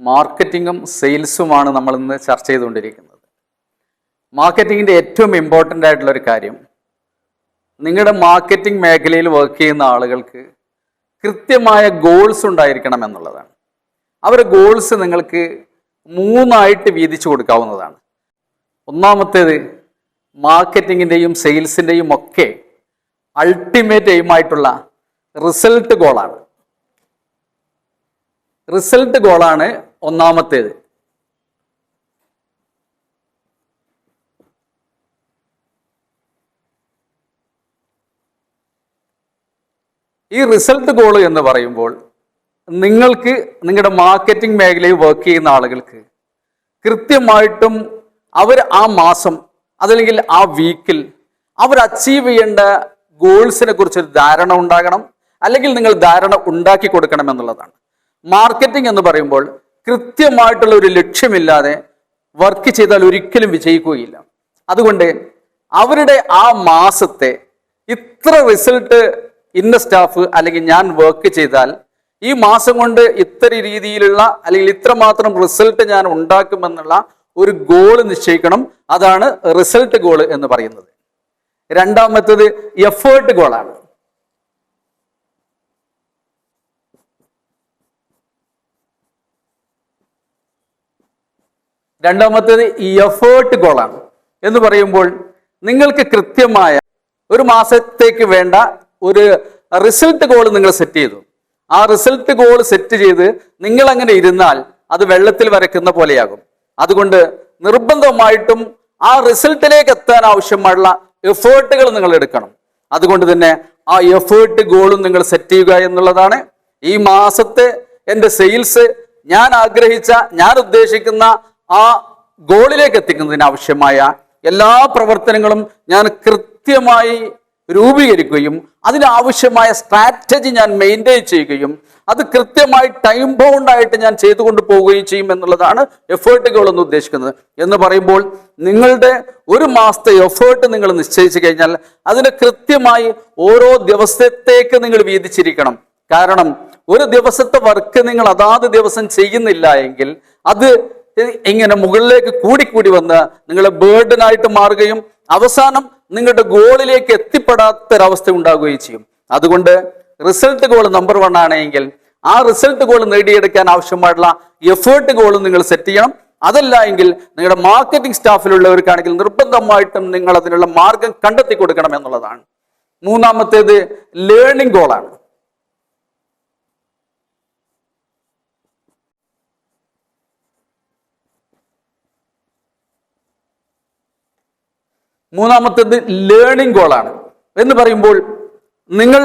മാർക്കറ്റിങ്ങും സെയിൽസുമാണ് നമ്മൾ ഇന്ന് ചർച്ച ചെയ്തുകൊണ്ടിരിക്കുന്നത്. മാർക്കറ്റിങ്ങിന്റെ ഏറ്റവും ഇമ്പോർട്ടന്റ് ആയിട്ടുള്ള ഒരു കാര്യം നിങ്ങളുടെ മാർക്കറ്റിംഗ് മേഖലയിൽ വർക്ക് ചെയ്യുന്ന ആളുകൾക്ക് കൃത്യമായ ഗോൾസ് ഉണ്ടായിരിക്കണം എന്നുള്ളതാണ്. അവരുടെ ഗോൾസ് നിങ്ങൾക്ക് മൂന്നായിട്ട് വീതിച്ചു കൊടുക്കാവുന്നതാണ്. ഒന്നാമത്തേത് മാർക്കറ്റിങ്ങിന്റെയും സെയിൽസിന്റെയും ഒക്കെ അൾട്ടിമേറ്റ് എയിമായിട്ടുള്ള റിസൾട്ട് ഗോളാണ് റിസൾട്ട് ഗോളാണ് ഒന്നാമത്തേത്. ഈ റിസൾട്ട് ഗോൾ എന്ന് പറയുമ്പോൾ നിങ്ങൾക്ക് നിങ്ങളുടെ മാർക്കറ്റിംഗ് മേഖലയിൽ വർക്ക് ചെയ്യുന്ന ആളുകൾക്ക് കൃത്യമായിട്ടും അവർ ആ മാസം അതല്ലെങ്കിൽ ആ വീക്കിൽ അവർ അച്ചീവ് ചെയ്യേണ്ട ഗോൾസിനെ കുറിച്ച് ഒരു ധാരണ ഉണ്ടാകണം അല്ലെങ്കിൽ നിങ്ങൾ ധാരണ ഉണ്ടാക്കി കൊടുക്കണം എന്നുള്ളതാണ്. മാർക്കറ്റിംഗ് എന്ന് പറയുമ്പോൾ കൃത്യമായിട്ടുള്ള ഒരു ലക്ഷ്യമില്ലാതെ വർക്ക് ചെയ്താൽ ഒരിക്കലും വിജയിക്കുകയില്ല. അതുകൊണ്ട് അവരുടെ ആ മാസത്തെ ഇത്ര റിസൾട്ട് ഇന്ന സ്റ്റാഫ് അല്ലെങ്കിൽ ഞാൻ വർക്ക് ചെയ്താൽ ഈ മാസം കൊണ്ട് ഇത്ര രീതിയിലുള്ള അല്ലെങ്കിൽ ഇത്രമാത്രം റിസൾട്ട് ഞാൻ ഉണ്ടാക്കുമെന്നുള്ള ഒരു ഗോൾ നിശ്ചയിക്കണം. അതാണ് റിസൾട്ട് ഗോൾ എന്ന് പറയുന്നത്. രണ്ടാമത്തത് എഫേർട്ട് ഗോളാണ് രണ്ടാമത്തേത് ഈ എഫേർട്ട് ഗോളാണ് എന്ന് പറയുമ്പോൾ നിങ്ങൾക്ക് കൃത്യമായ ഒരു മാസത്തേക്ക് വേണ്ട ഒരു റിസൾട്ട് ഗോൾ നിങ്ങൾ സെറ്റ് ചെയ്തു. ആ റിസൾട്ട് ഗോൾ സെറ്റ് ചെയ്ത് നിങ്ങൾ അങ്ങനെ ഇരുന്നാൽ അത് വെള്ളത്തിൽ വരയ്ക്കുന്ന പോലെയാകും. അതുകൊണ്ട് നിർബന്ധമായിട്ടും ആ റിസൾട്ടിലേക്ക് എത്താൻ ആവശ്യമായുള്ള എഫേർട്ടുകൾ നിങ്ങൾ എടുക്കണം. അതുകൊണ്ട് തന്നെ ആ എഫേർട്ട് ഗോളും നിങ്ങൾ സെറ്റ് ചെയ്യുക എന്നുള്ളതാണ്. ഈ മാസത്തെ എന്റെ സെയിൽസ് ഞാൻ ആഗ്രഹിച്ച ഞാൻ ഉദ്ദേശിക്കുന്ന ആ ഗോളിലേക്ക് എത്തിക്കുന്നതിന് ആവശ്യമായ എല്ലാ പ്രവർത്തനങ്ങളും ഞാൻ കൃത്യമായി രൂപീകരിക്കുകയും അതിനാവശ്യമായ സ്ട്രാറ്റജി ഞാൻ മെയിന്റെയിൻ ചെയ്യുകയും അത് കൃത്യമായി ടൈം ബൗണ്ടായിട്ട് ഞാൻ ചെയ്തുകൊണ്ട് പോവുകയും ചെയ്യും എന്നുള്ളതാണ് എഫേർട്ടുകൾ എന്ന് ഉദ്ദേശിക്കുന്നത്. എന്ന് പറയുമ്പോൾ നിങ്ങളുടെ ഒരു മാസത്തെ എഫേർട്ട് നിങ്ങൾ നിശ്ചയിച്ചു കഴിഞ്ഞാൽ അതിന് കൃത്യമായി ഓരോ ദിവസത്തേക്ക് നിങ്ങൾ വീതിച്ചിരിക്കണം. കാരണം ഒരു ദിവസത്തെ വർക്ക് നിങ്ങൾ അതാത് ദിവസം ചെയ്യുന്നില്ല എങ്കിൽ അത് ഇങ്ങനെ മുകളിലേക്ക് കൂടിക്കൂടി വന്ന് നിങ്ങളെ ബേർഡനായിട്ട് മാറുകയും അവസാനം നിങ്ങളുടെ ഗോളിലേക്ക് എത്തിപ്പെടാത്തൊരവസ്ഥ ഉണ്ടാകുകയും ചെയ്യും. അതുകൊണ്ട് റിസൾട്ട് ഗോൾ നമ്പർ വൺ ആണെങ്കിൽ ആ റിസൾട്ട് ഗോൾ നേടിയെടുക്കാൻ ആവശ്യമായിട്ടുള്ള എഫേർട്ട് ഗോൾ നിങ്ങൾ സെറ്റ് ചെയ്യണം. അതല്ല എങ്കിൽ നിങ്ങളുടെ മാർക്കറ്റിംഗ് സ്റ്റാഫിലുള്ളവർക്കാണെങ്കിൽ നിർബന്ധമായിട്ടും നിങ്ങൾ അതിനുള്ള മാർഗം കണ്ടെത്തി കൊടുക്കണം എന്നുള്ളതാണ്. മൂന്നാമത്തേത് ലേണിംഗ് ഗോളാണ് മൂന്നാമത്തേത് ലേണിംഗ് ഗോളാണ് എന്ന് പറയുമ്പോൾ നിങ്ങൾ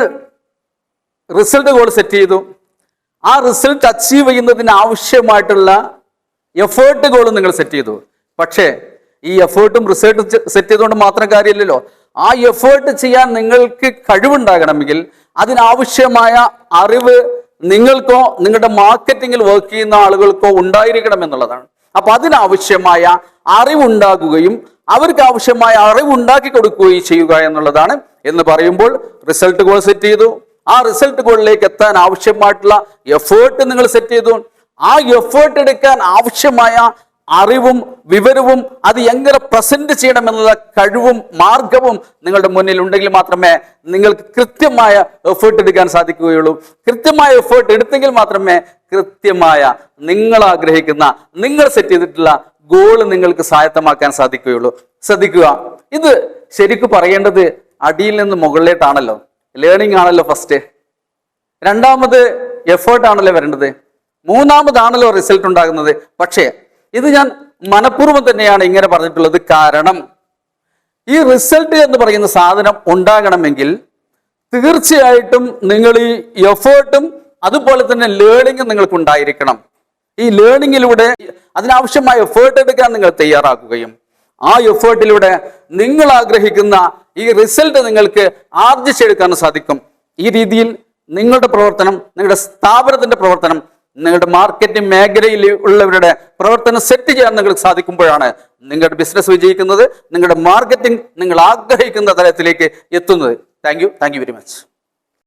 റിസൾട്ട് ഗോൾ സെറ്റ് ചെയ്തു. ആ റിസൾട്ട് അച്ചീവ് ചെയ്യുന്നതിന് ആവശ്യമായിട്ടുള്ള എഫേർട്ട് ഗോൾ നിങ്ങൾ സെറ്റ് ചെയ്തു. പക്ഷേ ഈ എഫേർട്ടും റിസൾട്ട് സെറ്റ് ചെയ്തുകൊണ്ട് മാത്രം കാര്യമില്ലല്ലോ. ആ എഫേർട്ട് ചെയ്യാൻ നിങ്ങൾക്ക് കഴിവുണ്ടാകണമെങ്കിൽ അതിനാവശ്യമായ അറിവ് നിങ്ങൾക്കോ നിങ്ങളുടെ മാർക്കറ്റിങ്ങിൽ വർക്ക് ചെയ്യുന്ന ആളുകൾക്കോ ഉണ്ടായിരിക്കണം എന്നുള്ളതാണ്. അപ്പൊ അതിനാവശ്യമായ അറിവുണ്ടാകുകയും അവർക്ക് ആവശ്യമായ അറിവുണ്ടാക്കി കൊടുക്കുകയും ചെയ്യുക എന്നുള്ളതാണ് എന്ന് പറയുമ്പോൾ റിസൾട്ട് ഗോൾ സെറ്റ് ചെയ്തു. ആ റിസൾട്ട് ഗോളിലേക്ക് എത്താൻ ആവശ്യമായിട്ടുള്ള എഫേർട്ട് നിങ്ങൾ സെറ്റ് ചെയ്തു. ആ എഫേർട്ട് എടുക്കാൻ ആവശ്യമായ അറിവും വിവരവും അത് എങ്ങനെ പ്രസന്റ് ചെയ്യണമെന്നുള്ള കഴിവും മാർഗവും നിങ്ങളുടെ മുന്നിൽ ഉണ്ടെങ്കിൽ മാത്രമേ നിങ്ങൾക്ക് കൃത്യമായ എഫേർട്ട് എടുക്കാൻ സാധിക്കുകയുള്ളൂ. കൃത്യമായ എഫേർട്ട് എടുത്തെങ്കിൽ മാത്രമേ കൃത്യമായ നിങ്ങൾ ആഗ്രഹിക്കുന്ന നിങ്ങൾ സെറ്റ് ചെയ്തിട്ടുള്ള ഗോൾ നിങ്ങൾക്ക് സ്വായത്തമാക്കാൻ സാധിക്കുകയുള്ളൂ. ശ്രദ്ധിക്കുക. ഇത് ശരിക്കും പറയേണ്ടത് അടിയിൽ നിന്ന് മുകളിലേട്ടാണല്ലോ ലേണിംഗ് ആണല്ലോ ഫസ്റ്റ് രണ്ടാമത് എഫേർട്ട് ആണല്ലോ വരേണ്ടത്. മൂന്നാമതാണല്ലോ റിസൾട്ട് ഉണ്ടാകുന്നത്. പക്ഷേ ഇത് ഞാൻ മനഃപൂർവം തന്നെയാണ് ഇങ്ങനെ പറഞ്ഞിട്ടുള്ളത്. കാരണം ഈ റിസൾട്ട് എന്ന് പറയുന്ന സാധനം ഉണ്ടാകണമെങ്കിൽ തീർച്ചയായിട്ടും നിങ്ങൾ ഈ എഫേർട്ടും അതുപോലെ തന്നെ ലേണിംഗും നിങ്ങൾക്ക് ഉണ്ടായിരിക്കണം. ഈ ലേണിങ്ങിലൂടെ അതിനാവശ്യമായ എഫേർട്ട് എടുക്കാൻ നിങ്ങൾ തയ്യാറാക്കുകയും ആ എഫേർട്ടിലൂടെ നിങ്ങൾ ആഗ്രഹിക്കുന്ന ഈ റിസൾട്ട് നിങ്ങൾക്ക് ആർജിച്ചെടുക്കാൻ സാധിക്കും. ഈ രീതിയിൽ നിങ്ങളുടെ പ്രവർത്തനം നിങ്ങളുടെ സ്ഥാപനത്തിന്റെ പ്രവർത്തനം നിങ്ങളുടെ മാർക്കറ്റിംഗ് മേഖലയിൽ ഉള്ളവരുടെ പ്രവർത്തനം സെറ്റ് ചെയ്യാൻ നിങ്ങൾക്ക് സാധിക്കുമ്പോഴാണ് നിങ്ങളുടെ ബിസിനസ് വിജയിക്കുന്നത് നിങ്ങളുടെ മാർക്കറ്റിംഗ് നിങ്ങൾ ആഗ്രഹിക്കുന്ന തലത്തിലേക്ക് എത്തുന്നത്. Thank you thank you very much